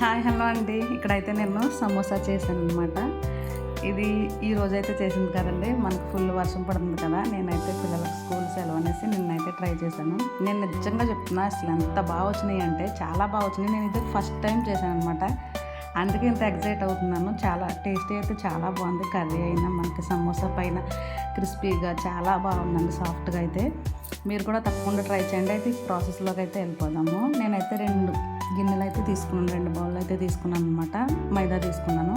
Hi hello అండి. ఇక్కడైతే నేను సమోసా చేశాను అనమాట ఇది ఈ రోజైతే అయితే చేసింది కదండి. మనకు ఫుల్ వర్షం పడుతుంది కదా. నేనైతే పిల్లలకు స్కూల్ సెలవు అనేసి నిన్నైతే ట్రై చేశాను. నేను నిజంగా చెప్తున్నా అసలు ఎంత బాగా వచ్చినాయి అంటే చాలా బాగా వచ్చినాయి. నేను ఇది ఫస్ట్ టైం చేశాను అనమాట అందుకే ఇంత ఎగ్జైట్ అవుతున్నాను. చాలా టేస్టీ అయితే చాలా బాగుంది. కర్రీ అయినా మనకి సమోసా పైన క్రిస్పీగా చాలా బాగుందండి సాఫ్ట్గా అయితే. మీరు కూడా తప్పకుండా ట్రై చేయండి. అయితే ఈ ప్రాసెస్లోకి అయితే వెళ్ళిపోదాము. నేనైతే రెండు గిన్నెలు అయితే తీసుకున్నాను రెండు బౌల్ అయితే తీసుకున్నాను అనమాట మైదా తీసుకున్నాను.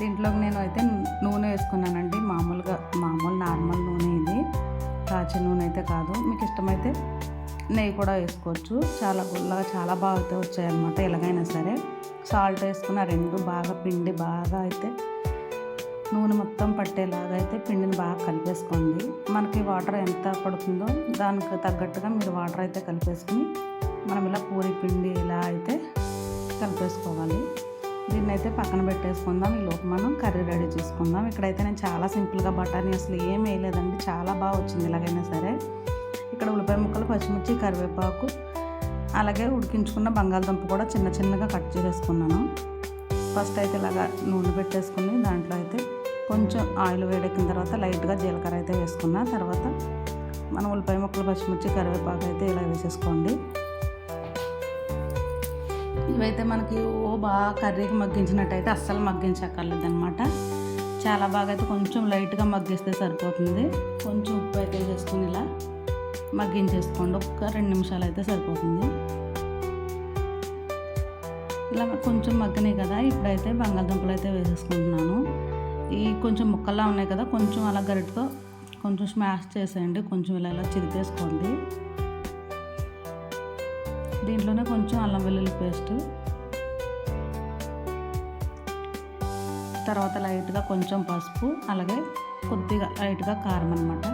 దీంట్లోకి నేను అయితే నూనె వేసుకున్నానండి. మామూలుగా మామూలు నార్మల్ నూనె ఇది. కాచి నూనె అయితే కాదు. మీకు ఇష్టమైతే నెయ్యి కూడా వేసుకోవచ్చు. చాలా గుల్లగా చాలా బాగా అయితే వచ్చాయన్నమాట ఎలాగైనా సరే. సాల్ట్ వేసుకున్న రెండు బాగా పిండి బాగా అయితే నూనె మొత్తం పట్టేలాగా అయితే పిండిని బాగా కలిపేసుకోండి. మనకి వాటర్ ఎంత పడుతుందో దానికి తగ్గట్టుగా మీరు వాటర్ అయితే కలిపేసుకుని మనం ఇలా పూరి పిండి ఇలా అయితే కలిపేసుకోవాలి. దీన్ని అయితే పక్కన పెట్టేసుకుందాం. ఈ లోపు మనం కర్రీ రెడీ చేసుకుందాం. ఇక్కడైతే నేను చాలా సింపుల్గా బఠానీ అసలు ఏం వేయలేదండి. చాలా బాగా వచ్చింది ఎలాగైనా సరే. ఇక్కడ ఉల్లిపాయ ముక్కలు పచ్చిమిర్చి కరివేపాకు అలాగే ఉడికించుకున్న బంగాళదుంప కూడా చిన్న చిన్నగా కట్ చేసేసుకున్నాను. ఫస్ట్ అయితే ఇలాగా నూనె పెట్టేసుకుని దాంట్లో అయితే కొంచెం ఆయిల్ వేడెక్కిన తర్వాత లైట్గా జీలకర్ర అయితే వేసుకున్న. తర్వాత మనం ఉల్లిపాయ ముక్కలు పచ్చిమిర్చి కరివేపాకు అయితే ఇలా వేసేసుకోండి. ఇవైతే మనకి ఓ బాగా కర్రీకి మగ్గించినట్టయితే అస్సలు మగ్గించక్కర్లేదు అనమాట చాలా బాగా అయితే కొంచెం లైట్గా మగ్గిస్తే సరిపోతుంది. కొంచెం ఉప్పు అయితే చేసుకుని ఇలా మగ్గించేసుకోండి. ఒక్క రెండు నిమిషాలు అయితే సరిపోతుంది. ఇలా కొంచెం మగ్గినాయి కదా ఇప్పుడైతే బంగాళదుంపలు అయితే వేసేసుకుంటున్నాను. ఈ కొంచెం ముక్కల్లా ఉన్నాయి కదా కొంచెం అలా గరిటతో కొంచెం స్మాష్ చేసేయండి. కొంచెం ఇలా ఇలా చిరిపేసుకోండి దీంట్లోనే కొంచెం అల్లం వెల్లుల్లి పేస్ట్. తర్వాత లైట్గా కొంచెం పసుపు అలాగే కొద్దిగా లైట్గా కారం అనమాట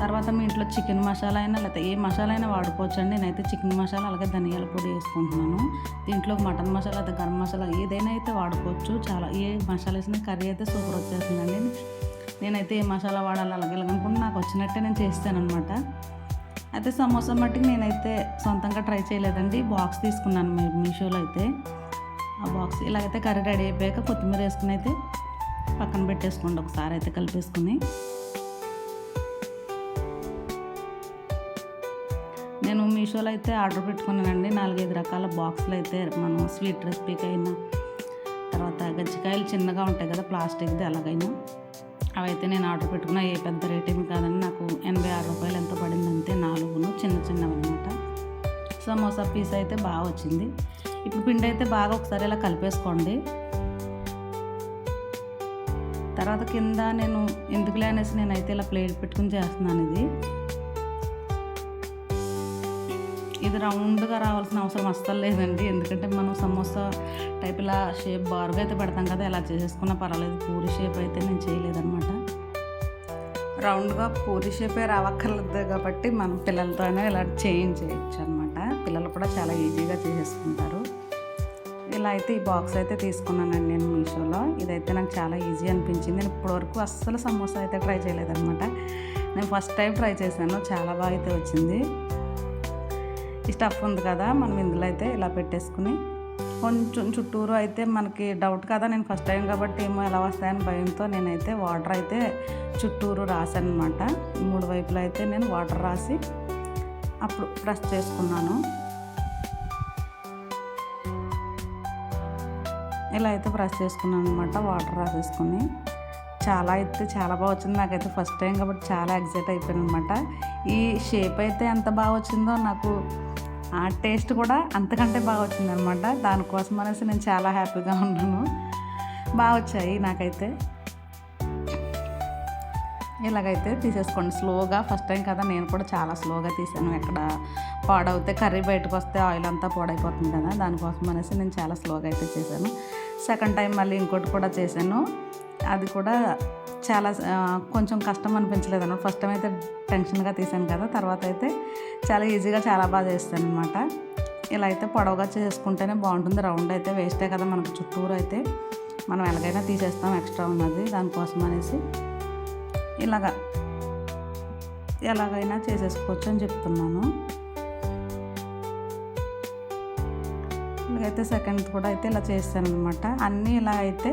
తర్వాత మీ ఇంట్లో చికెన్ మసాలా అయినా లేకపోతే ఏ మసాలా అయినా వాడుకోవచ్చు అండి నేనైతే చికెన్ మసాలా అలాగే ధనియాల పొడి వేసుకుంటున్నాను. దీంట్లో మటన్ మసాలా అయితే గరం మసాలా ఏదైనా అయితే వాడుకోవచ్చు. చాలా ఏ మసాలా వేసిన కర్రీ అయితే సూపర్ వచ్చేస్తుందండి. నేనైతే ఏ మసాలా వాడాలి అలాగే అనుకుంటే నాకు వచ్చినట్టే నేను చేస్తాను అనమాట అయితే సమోసా మట్టికి నేనైతే సొంతంగా ట్రై చేయలేదండి. బాక్స్ తీసుకున్నాను మీ మీషోలో అయితే. ఆ బాక్స్ ఇలాగైతే కర్రీ రెడీ అయిపోయాక కొత్తిమీర వేసుకుని అయితే పక్కన పెట్టేసుకోండి ఒకసారి అయితే కలిపేసుకుని. నేను మీషోలో అయితే ఆర్డర్ పెట్టుకున్నానండి. నాలుగైదు రకాల బాక్సులు అయితే మనం స్వీట్ రెసిపీకి అయినా తర్వాత గజ్జికాయలు చిన్నగా ఉంటాయి కదా ప్లాస్టిక్ది అలాగైనా అవైతే నేను ఆర్డర్ పెట్టుకున్నా ఏ పెద్ద రేట్ ఏమి కాదని నాకు ఎనభై ఆరు రూపాయలు ఎంత పడింది అంతే నాలుగును చిన్న చిన్నవి అనమాట సమోసా పీస్ అయితే బాగా వచ్చింది. ఇప్పుడు పిండి అయితే బాగా ఒకసారి ఇలా కలిపేసుకోండి. తర్వాత కింద నేను ఎందుకులే అనేసి నేనైతే ఇలా ప్లేట్ పెట్టుకుని చేస్తున్నాను ఇది. ఇది రౌండ్గా రావాల్సిన అవసరం అస్సలు లేదండి. ఎందుకంటే మనం సమోసా టైప్ ఇలా షేప్ బారుగా అయితే పెడతాం కదా ఇలా చేసేసుకున్నా పర్వాలేదు. పూరి షేప్ అయితే నేను చేయలేదన్నమాట. రౌండ్గా పూరి షేపే రావక్కర్లేదు కాబట్టి మనం పిల్లలతోనే ఇలా చేంజ్ చేయొచ్చు అనమాట పిల్లలు కూడా చాలా ఈజీగా చేసేసుకుంటారు. ఇలా అయితే ఈ బాక్స్ అయితే తీసుకున్నానండి నేను మీషోలో. ఇదైతే నాకు చాలా ఈజీ అనిపించింది. నేను ఇప్పటివరకు అస్సలు సమోసా అయితే ట్రై చేయలేదనమాట నేను ఫస్ట్ టైం ట్రై చేశాను. చాలా బాగా అయితే వచ్చింది. ఈ స్టఫ్ ఉంది కదా మనం ఇందులో అయితే ఇలా పెట్టేసుకుని కొంచెం చుట్టూరు అయితే మనకి డౌట్ కదా? నేను ఫస్ట్ టైం కాబట్టి ఏమో ఎలా వస్తాయని భయంతో నేనైతే వాటర్ అయితే చుట్టూరు రాశాను అనమాట మూడు వైపులా అయితే నేను వాటర్ రాసి అప్పుడు ప్రెస్ చేసుకున్నాను. ఇలా అయితే ప్రెస్ చేసుకున్నాను అనమాట వాటర్ రాసేసుకుని. చాలా అయితే చాలా బాగా వచ్చింది నాకైతే ఫస్ట్ టైం కాబట్టి చాలా ఎగ్జైట్ అయిపోయాను అనమాట ఈ షేప్ అయితే ఎంత బాగా వచ్చిందో నాకు ఆ టేస్ట్ కూడా అంతకంటే బాగా వచ్చిందనమాట దానికోసం అనేసి నేను చాలా హ్యాపీగా ఉన్నాను. బాగా వచ్చాయి నాకైతే. ఇలాగైతే తీసేసుకోండి స్లోగా. ఫస్ట్ టైం కదా నేను కూడా చాలా స్లోగా తీసాను. ఎక్కడ పాడవుతే కర్రీ బయటకు వస్తే ఆయిల్ అంతా పాడైపోతుంది కదా. దానికోసం అనేసి నేను చాలా స్లోగా అయితే చేశాను. సెకండ్ టైం మళ్ళీ ఇంకోటి కూడా చేశాను. అది కూడా చాలా కొంచెం కష్టం అనిపించలేదు అన్నమాట. ఫస్ట్ టైం అయితే టెన్షన్గా తీసాను కదా తర్వాత అయితే చాలా ఈజీగా చాలా బాగా చేస్తాను అనమాట ఇలా అయితే పొడవుగా చేసుకుంటేనే బాగుంటుంది. రౌండ్ అయితే వేస్టే కదా మనకు చుట్టూరు అయితే. మనం ఎలాగైనా తీసేస్తాం ఎక్స్ట్రా ఉన్నది దానికోసం అనేసి. ఇలాగా ఎలాగైనా చేసేసుకోవచ్చు అని చెప్తున్నాను. ఇలాగైతే సెకండ్ కూడా అయితే ఇలా చేస్తాను అనమాట అన్నీ ఇలా అయితే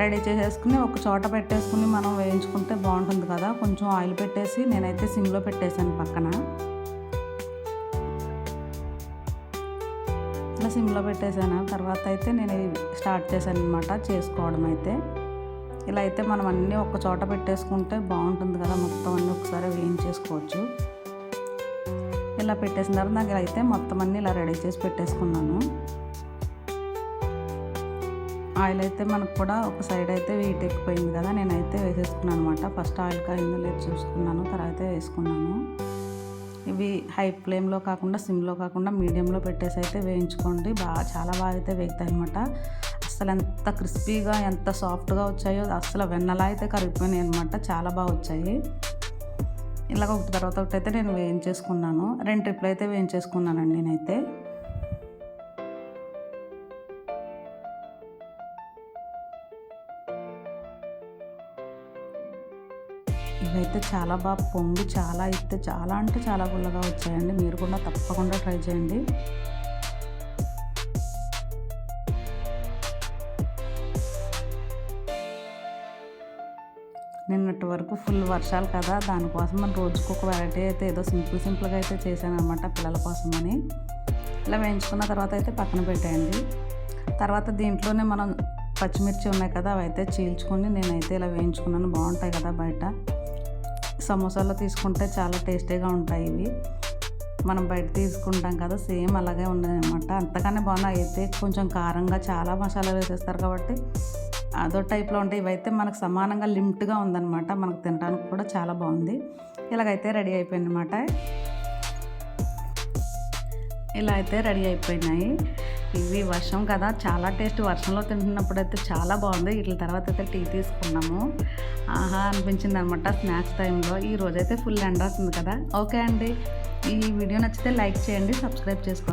రెడీ చేసేసుకుని ఒక చోట పెట్టేసుకుని మనం వేయించుకుంటే బాగుంటుంది కదా. కొంచెం ఆయిల్ పెట్టేసి నేనైతే సిమ్లో పెట్టేశాను పక్కన. ఇట్లా సిమ్లో పెట్టేశాను. తర్వాత అయితే నేను స్టార్ట్ చేశాను అనమాట చేసుకోవడం అయితే. ఇలా అయితే మనం అన్నీ ఒక చోట పెట్టేసుకుంటే బాగుంటుంది కదా. మొత్తం అన్నీ ఒకసారి వేయించేసుకోవచ్చు. ఇలా పెట్టేసిన తర్వాత నాకు అయితే మొత్తం అన్నీ ఇలా రెడీ చేసి పెట్టేసుకున్నాను. ఆయిల్ అయితే మనకు కూడా ఒక సైడ్ అయితే వీట్ ఎక్కిపోయింది కదా నేనైతే వేసేసుకున్నాను అనమాట ఫస్ట్ ఆయిల్ కాయిందో లేదు చూసుకున్నాను తర్వాత వేసుకున్నాను. ఇవి హై ఫ్లేమ్లో కాకుండా సిమ్లో కాకుండా మీడియంలో పెట్టేసి అయితే వేయించుకోండి. బాగా చాలా బాగా అయితే వేగుతాయి అనమాట అసలు ఎంత క్రిస్పీగా ఎంత సాఫ్ట్గా వచ్చాయో అసలు వెన్నలా అయితే కరిగిపోయినాయి అనమాట చాలా బాగా వచ్చాయి. ఇలాగ ఒకటి తర్వాత ఒకటి అయితే నేను వేయించేసుకున్నాను. రెండు ట్రిప్లు అయితే వేయించేసుకున్నానండి నేనైతే. ఇవైతే చాలా బాగా పొంగి చాలా అయితే చాలా అంటే చాలా గుల్లగా వచ్చాయండి. మీరు కూడా తప్పకుండా ట్రై చేయండి. నిన్నటి వరకు ఫుల్ వర్షాలు కదా దానికోసం మనం రోజుకు ఒక వెరైటీ అయితే ఏదో సింపుల్ సింపుల్గా అయితే చేశాను అనమాట పిల్లల కోసమని. ఇలా వేయించుకున్న తర్వాత అయితే పక్కన పెట్టేయండి. తర్వాత దీంట్లోనే మనం పచ్చిమిర్చి ఉన్నాయి కదా అవి అయితే చీల్చుకొని నేనైతే ఇలా వేయించుకున్నాను. బాగుంటాయి కదా బయట. సమోసాలో తీసుకుంటే చాలా టేస్టీగా ఉంటాయి ఇవి. మనం బయట తీసుకుంటాం కదా సేమ్ అలాగే ఉన్నాయన్నమాట అంతగానే బాగున్నాయి అయితే కొంచెం కారంగా చాలా మసాలాలు వేసేస్తారు కాబట్టి అదో టైప్లో ఉంటాయి. ఇవైతే మనకు సమానంగా లిమిట్గా ఉందన్నమాట. మనకు తినడానికి కూడా చాలా బాగుంది. ఇలాగైతే రెడీ అయిపోయింది అనమాట ఇలా అయితే రెడీ అయిపోయినాయి. ఇవి వర్షం కదా చాలా టేస్ట్. వర్షంలో తింటున్నప్పుడు అయితే చాలా బాగుంది. వీటి తర్వాత అయితే టీ తీసుకున్నాము. ఆహా అనిపించింది అనమాట స్నాక్స్ టైంలో. ఈ రోజైతే ఫుల్ ఎండ వస్తుంది కదా. ఓకే అండి. ఈ వీడియో నచ్చితే లైక్ చేయండి సబ్స్క్రైబ్ చేసుకోండి.